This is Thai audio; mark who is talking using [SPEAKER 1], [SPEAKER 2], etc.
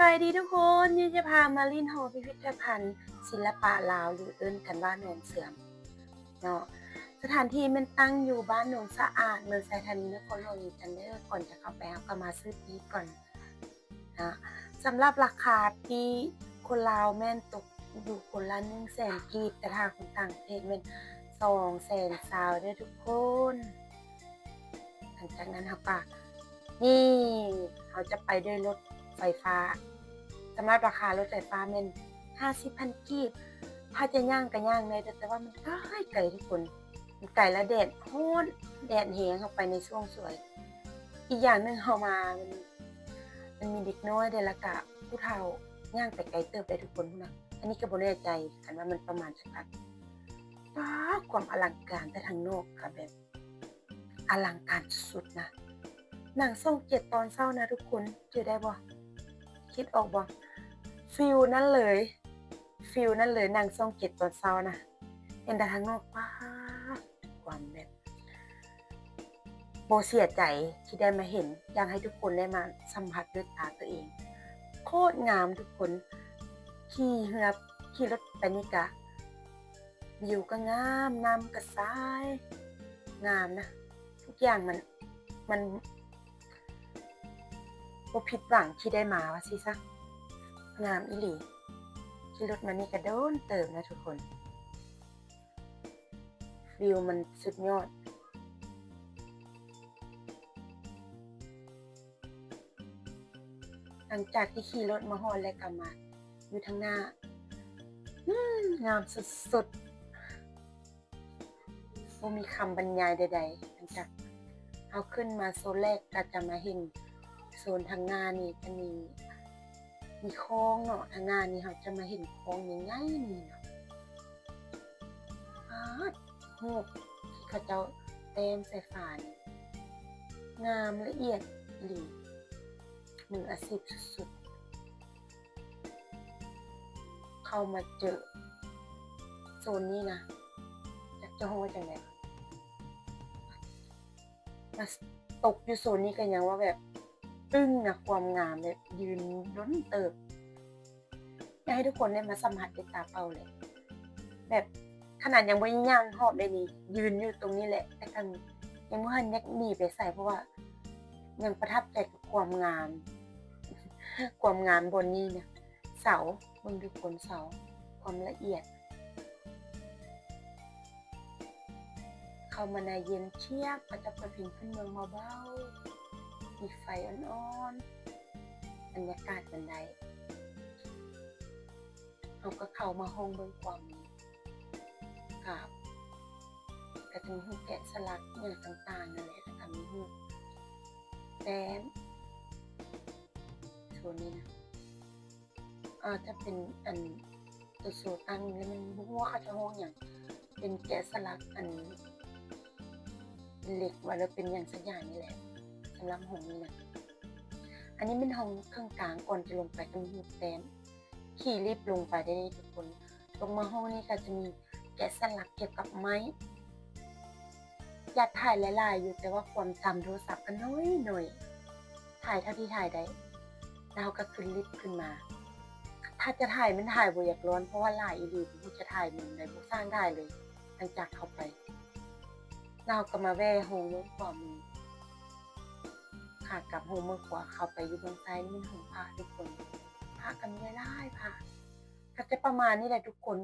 [SPEAKER 1] บายดีทุกคนยูจะพามาลินหอพิพิธภัณฑ์ ศิลปะลาวหรือเอิ้นกันว่าหนนเสื่อมเนาะสถานที่มันตั้งอยู่บ้านหนนสะอาดเมืองไซทานีนครหลวงจันเดอร์ก่อนจะเข้าไปเอาก็มาซื้อปีก่อนนะสำหรับราคาปีคนลาวแม่นตกอยู่คนละหนึ่งแสนกีบแต่ถ้าคนต่างประเทศเป็นสองแสนซาวเด้ทุกคนหลังจากนั้นเขาก็นี่เขาจะไปด้วยรถ ไฟฟ้าสำหรับราคารถไฟฟ้าเป็นห้าสิบพันกีบถ้าจะย่างก็ย่างเลยแต่ว่ามันไกลไกลทุกคนมันไกลและแดดโหดแดดแหงเข้าไปในช่วงสวย อีกอย่างหนึ่งเขามามันมันมีเด็กน้อยเดลกะผู้เฒ่าย่างไปไกลเติบได้ทุกคนนะอันนี้ก็บ่แน่ใจกันว่ามันประมาณสักพักว้าความอลังการแต่ทางนอกค่ะแบบ อลังการสุดๆนะหนังส่งเจ็ดตอนเศร้านะทุกคนเจอได้บ่ คิดออกบ่ฟิลนั่นเลยฟิลนั่นเลยนังส่งเจ็ดตอนเศร้านะเห็นแต่ทางนอกว้าความแบบโบเสียใจที่ได้มาเห็น อยากให้ทุกคนได้มาสัมผัสด้วยตาตัวเอง โคตรงามทุกคนขี่เรือขี่รถไปนี่กะวิวก็งามน้ำก็ซ้าย งามนะ ทุกอย่างมันมัน บ่ผิดหวังที่ได้มาว่าสิซะงามอีหลีขี่รถมานี่ก็โดนเติมนะทุกคน วิวมันสุดยอดหลังจากที่ขี่รถมาฮอดและกลับมา อยู่ทางหน้าอืมงามสุดๆบ่มีคำบรรยายใดๆหลังจากเอาขึ้นมาโซแรกก็จะมาเห็น โซนทางหน้านี่จะมีมีคลองเนาะทางหน้านี่เราจะมาเห็นคลองใหญ่ๆนี่เนาะอาดหูบที่เขาเจ้าเต็มใส่ฝานงามละเอียดอีหลีมืออาชีพสุดๆ เข้ามาเจอโซนนี้นะจากจะห้องว่าจังไงมาตกอยู่โซนนี้กันยังว่าแบบ ตึ้งนะความงามแบบยืนล้นเติบอยากให้ทุกคนได้มาสัมผัสด้วยตาเปล่าเลย แบบขนาดยังไม่ย่างหอบได้นี่ยืนอยู่ตรงนี้แหละ แต่กันยังไม่ทันยักหนีไปใส่เพราะว่า ยังประทับใจกับความงาม ความงามบนนี้เนี่ยเสาบนดูผลเสาความละเอียด เข้ามาในเย็นเชียบก็จะเปิดเพลงขึ้นเมืองมาเบา มีไฟอ่อนๆบรรยากาศบันไดเราก็เข้ามาห้องเบื้องความกราบกระถึงหูแกะสลักอย่างต่างๆนั่นแหละแล้วก็มีหูแต้มส่วนนี้นะอ่าจะเป็นอันตัวโซตังแล้วมันบ่รู้ว่าเขาจะห้องอย่างเป็นแกะสลักอันเหล็กว่าแล้วเป็นอย่างสักอย่างนี่แหละ สำหรับห้องนี้นะอันนี้เป็นห้องเครื่องกลางก่อนจะลงไปตรงหูแตนขี่รีบลงไปได้เลยทุกคน ลงมาห้องนี้ก็จะมีแกะสลักเกี่ยวกับไม้อยากถ่ายหลายๆอยู่แต่ว่าความจำโทรศัพท์ก็น้อยหน่อย ถ่ายเท่าที่ถ่ายได้แล้วก็ขึ้นลิฟต์ขึ้นมา ถ้าจะถ่ายมันถ่ายบ่อยากร้อนเพราะว่าหลายอีหลีที่จะถ่ายมันในบุสร้างได้เลย หลังจากเข้าไป เราก็มาแว่โฮงเมื่อขวามือ ค่ะกลับโฮงเมื่อขวาเข้าไปอยู่เบื้องซ้ายนี่มันของพะทุกคนพากันไม่ได้ค่ะก็จะประมาณนี้แหละทุกคน